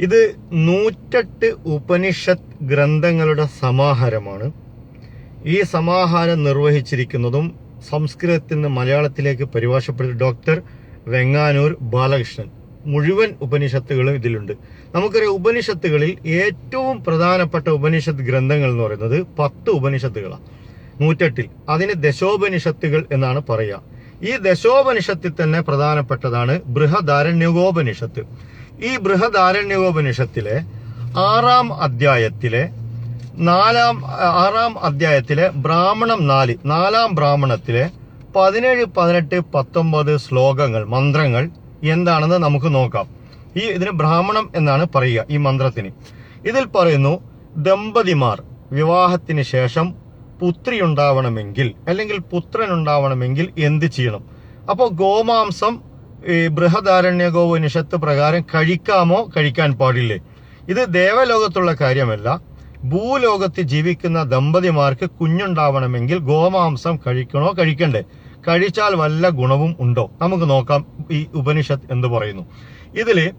ഇത് നൂറ്റെട്ട് ഉപനിഷത്ത് ഗ്രന്ഥങ്ങളുടെ സമാഹാരമാണ്. ഈ സമാഹാരം നിർവഹിച്ചിരിക്കുന്നതും സംസ്കൃതത്തിൽ നിന്ന് മലയാളത്തിലേക്ക് പരിഭാഷപ്പെടുത്തി ഡോക്ടർ വെങ്ങാനൂർ ബാലകൃഷ്ണൻ. മുഴുവൻ ഉപനിഷത്തുകളും ഇതിലുണ്ട്. നമുക്കറിയാം ഉപനിഷത്തുകളിൽ ഏറ്റവും പ്രധാനപ്പെട്ട ഉപനിഷത്ത് ഗ്രന്ഥങ്ങൾ എന്ന് പറയുന്നത് പത്ത് ഉപനിഷത്തുകളാണ് നൂറ്റെട്ടിൽ. അതിന് ദശോപനിഷത്തുകൾ എന്നാണ് പറയുക. ഈ ദശോപനിഷത്തിൽ തന്നെ പ്രധാനപ്പെട്ടതാണ് ബൃഹദാരണ്യകോപനിഷത്ത്. ഈ ബൃഹദാരണ്യകോപനിഷത്തിലെ ആറാം അധ്യായത്തിലെ നാലാം ആറാം അധ്യായത്തിലെ ബ്രാഹ്മണം നാല് നാലാം ബ്രാഹ്മണത്തിലെ പതിനേഴ് പതിനെട്ട് പത്തൊമ്പത് ശ്ലോകങ്ങൾ മന്ത്രങ്ങൾ എന്താണെന്ന് നമുക്ക് നോക്കാം. ഈ ഇതിന് ബ്രാഹ്മണം എന്നാണ് പറയുക ഈ മന്ത്രത്തിന്. ഇതിൽ പറയുന്നു ദമ്പതിമാർ വിവാഹത്തിന് ശേഷം പുത്രി ഉണ്ടാവണമെങ്കിൽ അല്ലെങ്കിൽ പുത്രൻ ഉണ്ടാവണമെങ്കിൽ എന്ത് ചെയ്യണം? അപ്പോൾ ഗോമാംസം ഈ ബൃഹദാരണ്യകോപനിഷത്ത് പ്രകാരം കഴിക്കാമോ കഴിക്കാൻ പാടില്ലേ? ഇത് ദേവലോകത്തുള്ള കാര്യമല്ല. ഭൂലോകത്ത് ജീവിക്കുന്ന ദമ്പതിമാർക്ക് കുഞ്ഞുണ്ടാവണമെങ്കിൽ ഗോമാംസം കഴിക്കണോ കഴിക്കണ്ടേ? കഴിച്ചാൽ വല്ല ഗുണവും ഉണ്ടോ? നമുക്ക് നോക്കാം ഈ ഉപനിഷത്ത് എന്ന് പറയുന്നു. ഇതിൽ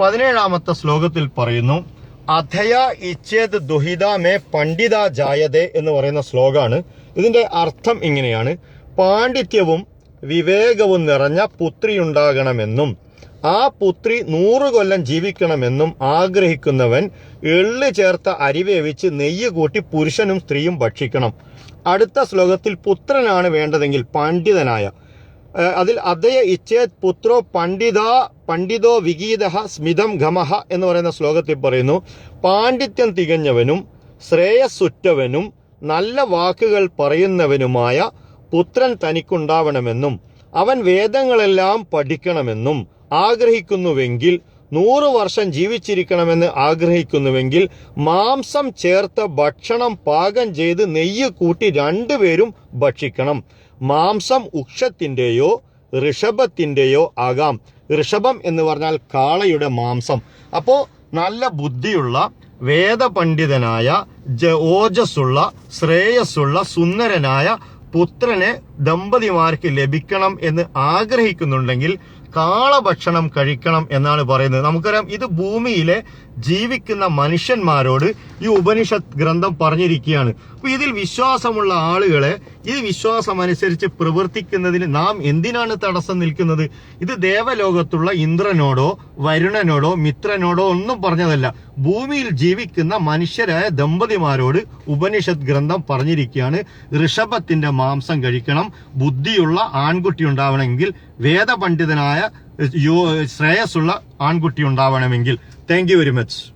പതിനേഴാമത്തെ ശ്ലോകത്തിൽ പറയുന്നു അധയ ഇച്ഛേദ് ദുഹിത മേ പണ്ഡിത ജായതേ എന്ന് പറയുന്ന ശ്ലോകമാണ് ഇതിന്റെ അർത്ഥം ഇങ്ങനെയാണ്. പാണ്ഡിത്യവും വിവേകവും നിറഞ്ഞ പുത്രിയുണ്ടാകണമെന്നും ആ പുത്രി നൂറ് കൊല്ലം ജീവിക്കണമെന്നും ആഗ്രഹിക്കുന്നവൻ എള്ള് ചേർത്ത അരി വേവിച്ച് നെയ്യ് കൂട്ടി പുരുഷനും സ്ത്രീയും ഭക്ഷിക്കണം. അടുത്ത ശ്ലോകത്തിൽ പുത്രനാണ് വേണ്ടതെങ്കിൽ പണ്ഡിതനായ. അതിൽ അതയ ഇച്ഛേത് പുത്രോ പണ്ഡിത പണ്ഡിതോ വിഗീത സ്മിതം ഗമഹ എന്ന് പറയുന്ന ശ്ലോകത്തിൽ പറയുന്നു പാണ്ഡിത്യം തികഞ്ഞവനും ശ്രേയസ്സുറ്റവനും നല്ല വാക്കുകൾ പറയുന്നവനുമായ പുത്രൻ തനിക്കുണ്ടാവണമെന്നും അവൻ വേദങ്ങളെല്ലാം പഠിക്കണമെന്നും ആഗ്രഹിക്കുന്നുവെങ്കിൽ നൂറ് വർഷം ജീവിച്ചിരിക്കണമെന്ന് ആഗ്രഹിക്കുന്നുവെങ്കിൽ മാംസം ചേർത്ത ഭക്ഷണം പാകം ചെയ്ത് നെയ്യ് കൂട്ടി രണ്ടുപേരും ഭക്ഷിക്കണം. മാംസം ഉക്ഷത്തിന്റെയോ ഋഷഭത്തിന്റെയോ ആകാം. ഋഷഭം എന്ന് പറഞ്ഞാൽ കാളയുടെ മാംസം. അപ്പോൾ നല്ല ബുദ്ധിയുള്ള വേദപണ്ഡിതനായ ഓജസ്സുള്ള ശ്രേയസ്സുള്ള സുന്ദരനായ പുത്രനെ ദമ്പതിമാർക്ക് ലഭിക്കണം എന്ന് ആഗ്രഹിക്കുന്നുണ്ടെങ്കിൽ കാളഭക്ഷണം കഴിക്കണം എന്നാണ് പറയുന്നത്. നമുക്കറിയാം ഇത് ഭൂമിയിലെ ജീവിക്കുന്ന മനുഷ്യന്മാരോട് ഈ ഉപനിഷത്ത് ഗ്രന്ഥം പറഞ്ഞിരിക്കുകയാണ്. അപ്പൊ ഇതിൽ വിശ്വാസമുള്ള ആളുകളെ ഈ വിശ്വാസം അനുസരിച്ച് പ്രവർത്തിക്കുന്നതിന് നാം എന്തിനാണ് തടസ്സം നിൽക്കുന്നത്? ഇത് ദേവലോകത്തുള്ള ഇന്ദ്രനോടോ വരുണനോടോ മിത്രനോടോ ഒന്നും പറഞ്ഞതല്ല. ഭൂമിയിൽ ജീവിക്കുന്ന മനുഷ്യരായ ദമ്പതിമാരോട് ഉപനിഷത്ത് ഗ്രന്ഥം പറഞ്ഞിരിക്കുകയാണ് ഋഷഭത്തിന്റെ മാംസം കഴിക്കണം ബുദ്ധിയുള്ള ആൺകുട്ടി ഉണ്ടാവണമെങ്കിൽ വേദപണ്ഡിതനായ ശ്രേയസ്സുള്ള ആൺകുട്ടി ഉണ്ടാവണമെങ്കിൽ. Thank very much